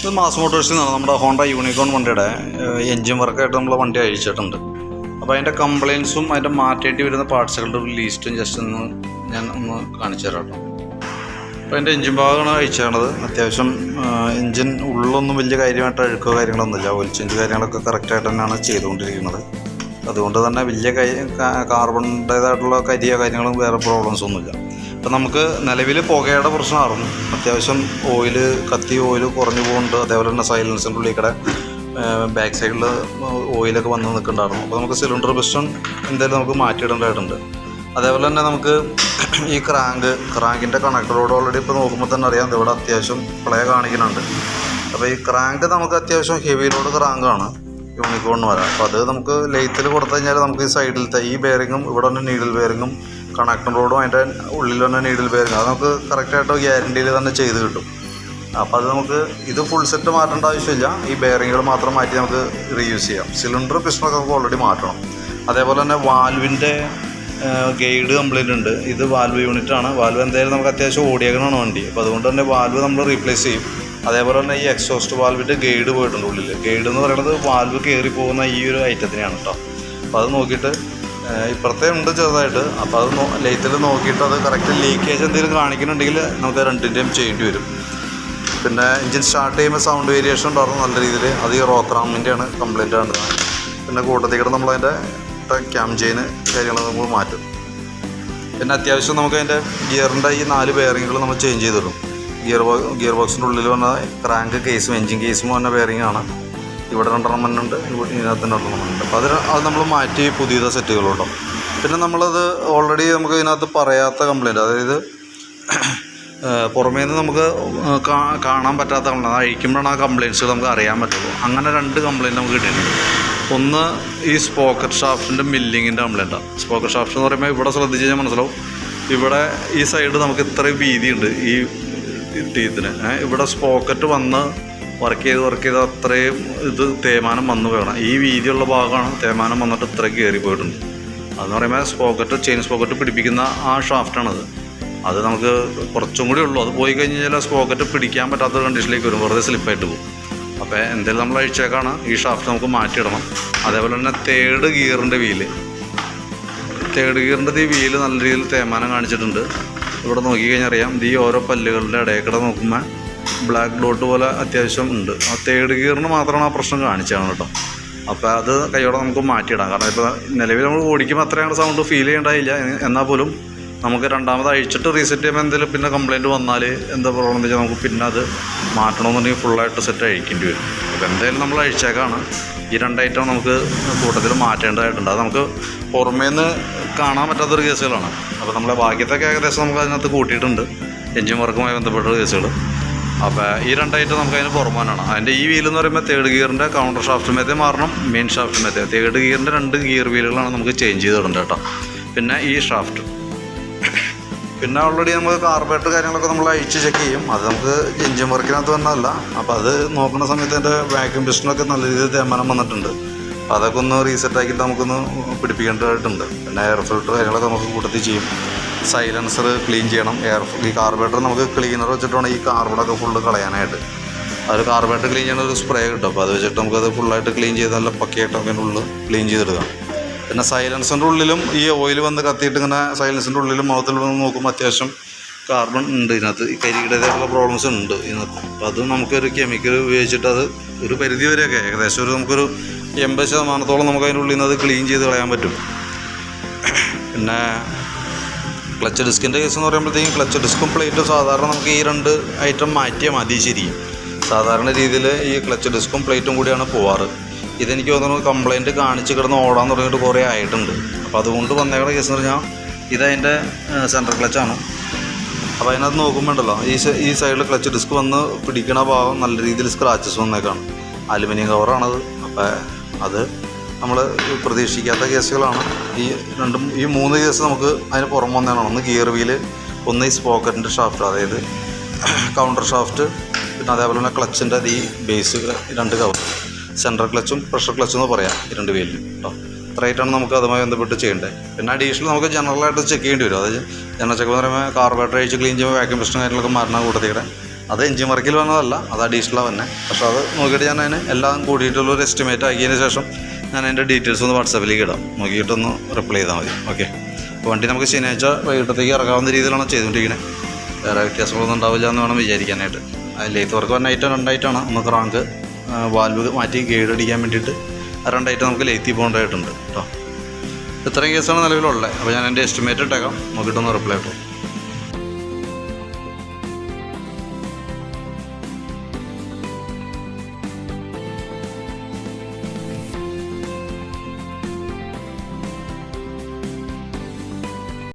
ഇത് മാസ് മോട്ടോഴ്സിൽ നിന്നാണ് നമ്മുടെ ഹോണ്ട യൂണിക്കോൺ വണ്ടിയുടെ എൻജിൻ വർക്കായിട്ട് നമ്മൾ വണ്ടി അഴിച്ചിട്ടുണ്ട്. അപ്പോൾ അതിന്റെ കംപ്ലയിൻസും അതിന്റെ മാറ്റേണ്ടി വരുന്ന പാർട്സുകളുടെ ഒരു ലിസ്റ്റും ജസ്റ്റ് ഒന്ന് ഞാൻ ഒന്ന് കാണിച്ചു തരാം അപ്പോൾ അതിന്റെ എഞ്ചിൻ ഭാഗമാണ് അയച്ചത് അത്യാവശ്യം എഞ്ചിൻ ഉള്ളൊന്നും വലിയ കാര്യമായിട്ട് അഴുക്കോ കാര്യങ്ങളൊന്നുമില്ല. ഓയിൽ ചേഞ്ച് കാര്യങ്ങളൊക്കെ കറക്റ്റായിട്ട് തന്നെയാണ് ചെയ്തുകൊണ്ടിരിക്കുന്നത്. അതുകൊണ്ട് തന്നെ വലിയ കാർബണിന്റേതായിട്ടുള്ള കരിയോ കാര്യങ്ങളും വേറെ പ്രോബ്ലംസ് ഒന്നുമില്ല. അപ്പം നമുക്ക് നിലവിൽ പുകയുടെ പ്രശ്നമായിരുന്നു അത്യാവശ്യം ഓയിൽ കത്തി ഓയിൽ കുറഞ്ഞു പോകുന്നുണ്ട്. അതേപോലെ തന്നെ സൈലൻസിന്റെ ഉള്ളിൽ കൂടെ ബാക്ക് സൈഡിൽ ഓയിലൊക്കെ വന്ന് നിൽക്കുന്നുണ്ടായിരുന്നു. അപ്പോൾ നമുക്ക് സിലിണ്ടർ പിസ്റ്റൺ എന്തായാലും നമുക്ക് മാറ്റിയിടേണ്ടതായിട്ടുണ്ട്. അതേപോലെ തന്നെ നമുക്ക് ഈ ക്രാങ്ക് ക്രാങ്കിന്റെ കണക്ടറോട് ഓൾറെഡി ഇപ്പോൾ നോക്കുമ്പോൾ തന്നെ അറിയാം. ഇവിടെ അത്യാവശ്യം പ്ലേ കാണിക്കുന്നുണ്ട്. അപ്പോൾ ഈ ക്രാങ്ക് നമുക്ക് അത്യാവശ്യം ഹെവി ലോഡ് ക്രാങ്കാണ് യൂണിക്കോണിന് വരാം. അപ്പോൾ അത് നമുക്ക് ലെയ്ത്തിൽ കൊടുത്തു കഴിഞ്ഞാൽ നമുക്ക് ഈ സൈഡിലത്തെ ഈ ബെയറിങ്ങും ഇവിടെ തന്നെ നീഡിൽ ബെയറിങ്ങും കണക്ടർ റോഡും അതിന്റെ ഉള്ളിൽ തന്നെ നീഡിൽ ബെയറിങ് അത് നമുക്ക് കറക്റ്റായിട്ട് ഗ്യാരണ്ടിയിൽ തന്നെ ചെയ്ത് കിട്ടും. അപ്പോൾ അത് നമുക്ക് ഇത് ഫുൾ സെറ്റ് മാറ്റേണ്ട ആവശ്യമില്ല. ഈ ബെയറിങ്ങുകൾ മാത്രം മാറ്റി നമുക്ക് റീയൂസ് ചെയ്യാം. സിലിണ്ടർ പിസ്റ്റണൊക്കെ നമുക്ക് ഓൾറെഡി മാറ്റണം. അതേപോലെ തന്നെ വാൽവിന്റെ ഗൈഡ് കംപ്ലൈന്റ് ഉണ്ട്. ഇത് വാൽവ് യൂണിറ്റ് ആണ്. വാൽവ് എന്തായാലും നമുക്ക് അത്യാവശ്യം ഓടിയേക്കണമാണ് വണ്ടി. അപ്പോൾ അതുകൊണ്ട് തന്നെ വാൽവ് നമ്മൾ റീപ്ലേസ് ചെയ്യും. അതേപോലെ തന്നെ ഈ എക്സോസ്റ്റ് വാൽവിന്റെ ഗൈഡ് പോയിട്ടുണ്ട് ഉള്ളിൽ ഗൈഡ് എന്ന് പറയുന്നത് വാൽവ് കയറി പോകുന്ന ഈ ഒരു ഐറ്റത്തിനെയാണ് കേട്ടോ അപ്പോൾ അത് നോക്കിയിട്ട് ഇപ്പുറത്തെ ഉണ്ട് ചെറുതായിട്ട്. അപ്പോൾ അത് ലൈറ്റിൽ നോക്കിയിട്ട് അത് കറക്റ്റ് ലീക്കേജ് എന്തെങ്കിലും കാണിക്കുന്നുണ്ടെങ്കിൽ നമുക്ക് രണ്ടിന്റെയും ചെയ്യേണ്ടി വരും. പിന്നെ എഞ്ചിൻ സ്റ്റാർട്ട് ചെയ്യുമ്പോൾ സൗണ്ട് വേരിയേഷൻ ഉണ്ടായിരുന്നു നല്ല രീതിയിൽ അത് ഈ റോക്രാമിന്റെയാണ് കംപ്ലൈന്റ് ആണ്. പിന്നെ കൂട്ടത്തിൽ കൂടെ നമ്മളതിന്റെ ക്യാം ചെയിന് കാര്യങ്ങൾ നമ്മൾ മാറ്റും. പിന്നെ അത്യാവശ്യം നമുക്ക് അതിന്റെ ഗിയറിന്റെ ഈ നാല് ബെയറിങ്ങുകൾ നമ്മൾ ചേഞ്ച് ചെയ്തിടും ഗിയർ ബോ ഗിയർ ബോക്സിന്റെ ഉള്ളിൽ വന്ന ക്രാങ്ക് കേസും എഞ്ചിൻ കേസും വന്ന ബെയറിംഗ് ആണ്. ഇവിടെ രണ്ടെണ്ണം മണ്ണുണ്ട് ഇവിടെ ഇതിനകത്ത് തന്നെ രണ്ടെണ്ണം മണ്ണുണ്ട് അപ്പോൾ അതിന് അത് നമ്മൾ മാറ്റി പുതിയത് സെറ്റുകളുണ്ടോ പിന്നെ നമ്മളത് ഓൾറെഡി നമുക്ക് ഇതിനകത്ത് പറയാത്ത കംപ്ലൈന്റ് അതായത് പുറമേ നിന്ന് നമുക്ക് കാണാൻ പറ്റാത്ത കംപ്ലൈന്റ് അഴിക്കുമ്പോഴാണ് ആ കംപ്ലയിന്റ്സ് നമുക്ക് അറിയാൻ പറ്റുള്ളൂ. അങ്ങനെ രണ്ട് കംപ്ലയിന്റ് നമുക്ക് കിട്ടിയിട്ടുണ്ട്. ഒന്ന് ഈ സ്പോക്കറ്റ് ഷാഫ്റ്റിന്റെ മില്ലിങ്ങിന്റെ കംപ്ലയിന്റാണ് സ്പോക്കറ്റ് ഷാഫ്റ്റ് എന്ന് പറയുമ്പോൾ ഇവിടെ ശ്രദ്ധിച്ച് കഴിഞ്ഞാൽ മനസ്സിലാവും. ഇവിടെ ഈ സൈഡ് നമുക്ക് ഇത്രയും വീതിയുണ്ട് ഈ ടീത്തിന് ഇവിടെ സ്പോക്കറ്റ് വന്ന് വർക്ക് ചെയ്ത് വർക്ക് ചെയ്ത് അത്രയും ഇത് തേമാനം വന്നു വേണം ഈ വീതിയുള്ള ഭാഗമാണ് തേമാനം വന്നിട്ട് ഇത്ര കയറി പോയിട്ടുണ്ട്. അതെന്ന് പറയുമ്പോൾ സ്പോക്കറ്റ് ചെയിൻ സ്പോക്കറ്റ് പിടിപ്പിക്കുന്ന ആ ഷാഫ്റ്റാണത് അത് നമുക്ക് കുറച്ചും കൂടി ഉള്ളൂ. അത് പോയി കഴിഞ്ഞ് കഴിഞ്ഞാൽ സ്പോക്കറ്റ് പിടിക്കാൻ പറ്റാത്ത കണ്ടീഷനിലേക്ക് വരും. വെറുതെ സ്ലിപ്പായിട്ട് പോകും. അപ്പോൾ എന്തെങ്കിലും നമ്മൾ അഴിച്ചേക്കാണ് ഈ ഷാഫ്റ്റ് നമുക്ക് മാറ്റിയിടണം. അതേപോലെ തന്നെ തേർഡ് ഗിയറിന്റെ വീൽ തേർഡ് ഗിയറിന്റെ ഈ വീൽ നല്ല രീതിയിൽ തേമാനം കാണിച്ചിട്ടുണ്ട്. ഇവിടെ നോക്കിക്കഴിഞ്ഞാൽ അറിയാം ഈ ഓരോ പല്ലുകളുടെ ഇടയിൽ കൂടെ നോക്കുമ്പോൾ ബ്ലാക്ക് ഡോട്ട് പോലെ അത്യാവശ്യം ഉണ്ട്. ആ തേർഡ് ഗിയറിന് മാത്രമാണ് ആ പ്രശ്നം കാണിച്ചതാണ് കേട്ടോ. അപ്പോൾ അത് കൈയോടെ നമുക്ക് മാറ്റിയിടാം. കാരണം ഇപ്പോൾ നിലവിൽ നമ്മൾ ഓടിക്കുമ്പോൾ അത്രയും സൗണ്ട് ഫീൽ ചെയ്യേണ്ടതില്ല എന്നാൽ പോലും നമുക്ക് രണ്ടാമത് അഴിച്ചിട്ട് റീസെറ്റ് ചെയ്യുമ്പോൾ എന്തെങ്കിലും പിന്നെ കംപ്ലയിന്റ് വന്നാൽ എന്താ പ്രോബ്ലം എന്ന് വെച്ചാൽ നമുക്ക് പിന്നെ അത് മാറ്റണമെന്നുണ്ടെങ്കിൽ ഫുള്ളായിട്ട് സെറ്റ് അഴിക്കേണ്ടി വരും. അപ്പോൾ എന്തായാലും നമ്മൾ അഴിച്ചേക്കാണ്. ഈ രണ്ട് ഐറ്റം നമുക്ക് കൂട്ടത്തിൽ മാറ്റേണ്ടതായിട്ടുണ്ട്. അത് നമുക്ക് പുറമേ നിന്ന് കാണാൻ പറ്റാത്തൊരു കേസുകളാണ് അപ്പോൾ നമ്മളെ ബാക്കിയത്തൊക്കെ ഏകദേശം നമുക്ക് അതിനകത്ത് കൂട്ടിയിട്ടുണ്ട്. എൻജിൻ വർക്കുമായി ബന്ധപ്പെട്ട കേസുകൾ അപ്പോൾ ഈ രണ്ടായിട്ട് നമുക്ക് അതിന് പുറമാനാണ്. അതിന്റെ ഈ വീൽ എന്ന് പറയുമ്പോൾ തേർഡ് ഗിയറിന്റെ കൗണ്ടർ ഷാഫ്റ്റ് മെത്തേ മാറണം മെയിൻ ഷാഫ്റ്റ് മെത്തേ തേർഡ് ഗിയറിന്റെ രണ്ട് ഗിയർ വീലുകളാണ് നമുക്ക് ചേഞ്ച് ചെയ്ത് ഇടേണ്ടത് കേട്ടോ. പിന്നെ ഈ ഷാഫ്റ്റ് പിന്നെ ഓൾറെഡി നമ്മൾ കാർബറേറ്റർ കാര്യങ്ങളൊക്കെ നമ്മൾ അഴിച്ച് ചെക്ക് ചെയ്യും. അത് നമുക്ക് എഞ്ചിൻ വർക്കിനകത്ത് വന്നതല്ല. അപ്പോൾ അത് നോക്കുന്ന സമയത്ത് എന്റെ വാക്യൂം പിസ്റ്റണൊക്കെ നല്ല രീതിയിൽ തേമാനം വന്നിട്ടുണ്ട്. അപ്പോൾ അതൊക്കെ ഒന്ന് റീസെറ്റ് ആക്കിയിട്ട് നമുക്കൊന്ന് പിടിപ്പിക്കേണ്ടതായിട്ടുണ്ട്. പിന്നെ എയർ ഫിൽട്ടർ കാര്യങ്ങളൊക്കെ നമുക്ക് കൂട്ടത്തിൽ ചെയ്യും. സൈലൻസർ ക്ലീൻ ചെയ്യണം. എയർ ഈ കാർബേറ്റർ നമുക്ക് ക്ലീനർ വെച്ചിട്ടാണ് ഈ കാർബണൊക്കെ ഫുള്ള് കളയാനായിട്ട്. അത് കാർബേറ്റർ ക്ലീൻ ചെയ്യുന്ന ഒരു സ്പ്രേ കിട്ടും. അപ്പോൾ അത് വെച്ചിട്ട് നമുക്കത് ഫുള്ളായിട്ട് ക്ലീൻ ചെയ്ത് നല്ല പക്കയായിട്ട് അതിന്റെ ഉള്ളിൽ ക്ലീൻ ചെയ്തെടുക്കാം. പിന്നെ സൈലൻസിന്റെ ഉള്ളിലും ഈ ഓയിൽ വന്ന് കത്തിയിട്ട് ഇങ്ങനെ സൈലൻസിന്റെ ഉള്ളിലും മുഖത്തിൽ വന്ന് നോക്കുമ്പോൾ അത്യാവശ്യം കാർബൺ ഉണ്ട് ഇതിനകത്ത്. ഈ കരികിടേതായിട്ടുള്ള പ്രോബ്ലംസ് ഉണ്ട് ഇതിനകത്ത്. അപ്പോൾ അത് നമുക്കൊരു കെമിക്കൽ ഉപയോഗിച്ചിട്ട് അത് ഒരു പരിധി വരെയൊക്കെ ഏകദേശം ഒരു നമുക്കൊരു എൺപത് ശതമാനത്തോളം നമുക്ക് അതിന്റെ ഉള്ളിൽ നിന്ന് അത് ക്ലീൻ ചെയ്ത് കളയാൻ പറ്റും. പിന്നെ ക്ലച്ച് ഡിസ്കിന്റെ കേസ് എന്ന് പറയുമ്പോഴത്തേക്കും ക്ലച്ച് ഡിസ്കും പ്ലേറ്റും സാധാരണ നമുക്ക് ഈ രണ്ട് ഐറ്റം മാറ്റിയാൽ മതി ശരിയും സാധാരണ രീതിയിൽ ഈ ക്ലച്ച് ഡിസ്കും പ്ലേറ്റും കൂടിയാണ് പോവാറ്. ഇതെനിക്ക് തോന്നുന്നു കംപ്ലൈന്റ് കാണിച്ച് കിടന്ന് ഓടാൻ തുടങ്ങിയിട്ട് കുറേ ആയിട്ടുണ്ട്. അപ്പോൾ അതുകൊണ്ട് വന്നേക്കുന്ന കേസ് എന്ന് പറഞ്ഞാൽ ഇതതിന്റെ സെൻട്രൽ ക്ലച്ചാണ് അപ്പോൾ അതിനകത്ത് നോക്കുമ്പോണ്ടല്ലോ ഈ ഈ സൈഡിൽ ക്ലച്ച് ഡിസ്ക് വന്ന് പിടിക്കണ ഭാഗം നല്ല രീതിയിൽ സ്ക്രാച്ചസ് വന്നേക്കാണ്. അലുമിനിയം കവറാണത് അപ്പോൾ അത് നമ്മൾ പ്രതീക്ഷിക്കാത്ത കേസുകളാണ്. ഈ രണ്ടും ഈ മൂന്ന് കേസ് നമുക്ക് അതിന് പുറം വന്നതാണ്. ഒന്ന് ഗിയർ വീൽ ഒന്ന് ഈ സ്പോക്കറ്റിന്റെ ഷാഫ്റ്റ് അതായത് കൗണ്ടർ ഷാഫ്റ്റ് പിന്നെ അതേപോലെ തന്നെ ക്ലച്ചിന്റെ ഈ ബേസ് രണ്ട് കവർ സെൻട്രൽ ക്ലച്ചും പ്രഷർ ക്ലച്ചും എന്ന് പറയാം ഈ രണ്ട് വീലിൽ കേട്ടോ ഇത്രയായിട്ടാണ് നമുക്ക് അതുമായി ബന്ധപ്പെട്ട് ചെയ്യേണ്ടത്. പിന്നെ അഡീഷണൽ നമുക്ക് ജനറലായിട്ട് ചെക്ക് ചെയ്യേണ്ടി വരും. അതായത് ജനറൽ ചെക്ക് എന്ന് പറയുമ്പോൾ കാർബറേറ്റർ അഴിച്ച് ക്ലീൻ ചെയ്യുമ്പോൾ വാക്യൂം പ്രശ്നം കാര്യങ്ങളൊക്കെ മാറണ കൂട്ടത്തിയുടെ അത് എഞ്ചിൻ വർക്കിൽ വന്നതല്ല അത് അഡീഷണലാണ് തന്നെ പക്ഷേ അത് നോക്കിയിട്ട് ഞാൻ അതിന് എല്ലാം കൂടിയിട്ടുള്ളൊരു എസ്റ്റിമേറ്റ് ആക്കിയതിന് ശേഷം ഞാൻ അതിന്റെ ഡീറ്റെയിൽസ് ഒന്ന് വാട്സാപ്പിലേക്ക് ഇടാം. നോക്കിയിട്ടൊന്ന് റിപ്ലൈ ചെയ്താൽ മതി. ഓക്കെ അപ്പോൾ വണ്ടി നമുക്ക് ശനിയാഴ്ച വൈകിട്ടത്തേക്ക് ഇറങ്ങാവുന്ന രീതിയിലാണ് ചെയ്തുകൊണ്ടിരിക്കുന്നത് വേറെ വ്യത്യാസങ്ങളൊന്നും ഉണ്ടാവില്ല എന്ന് വേണം വിചാരിക്കാനായിട്ട്. ലെയ്ത്ത് വർക്ക് വൺ ഐറ്റം രണ്ടായിട്ടാണ് ഒന്ന് ക്രാങ്ക് വാൽവ് മാറ്റി ഗൈഡ് അടിക്കാൻ വേണ്ടിയിട്ട് രണ്ടായിട്ട് നമുക്ക് ലേത്തി പോകേണ്ടതായിട്ടുണ്ട് കേട്ടോ ഇത്രയും കേസാണ് നിലവിലുള്ളത്. അപ്പോൾ ഞാൻ എന്റെ എസ്റ്റിമേറ്റ് ഇട്ടേക്കാം. നോക്കിയിട്ടൊന്ന് റിപ്ലൈ ഇട്ടു.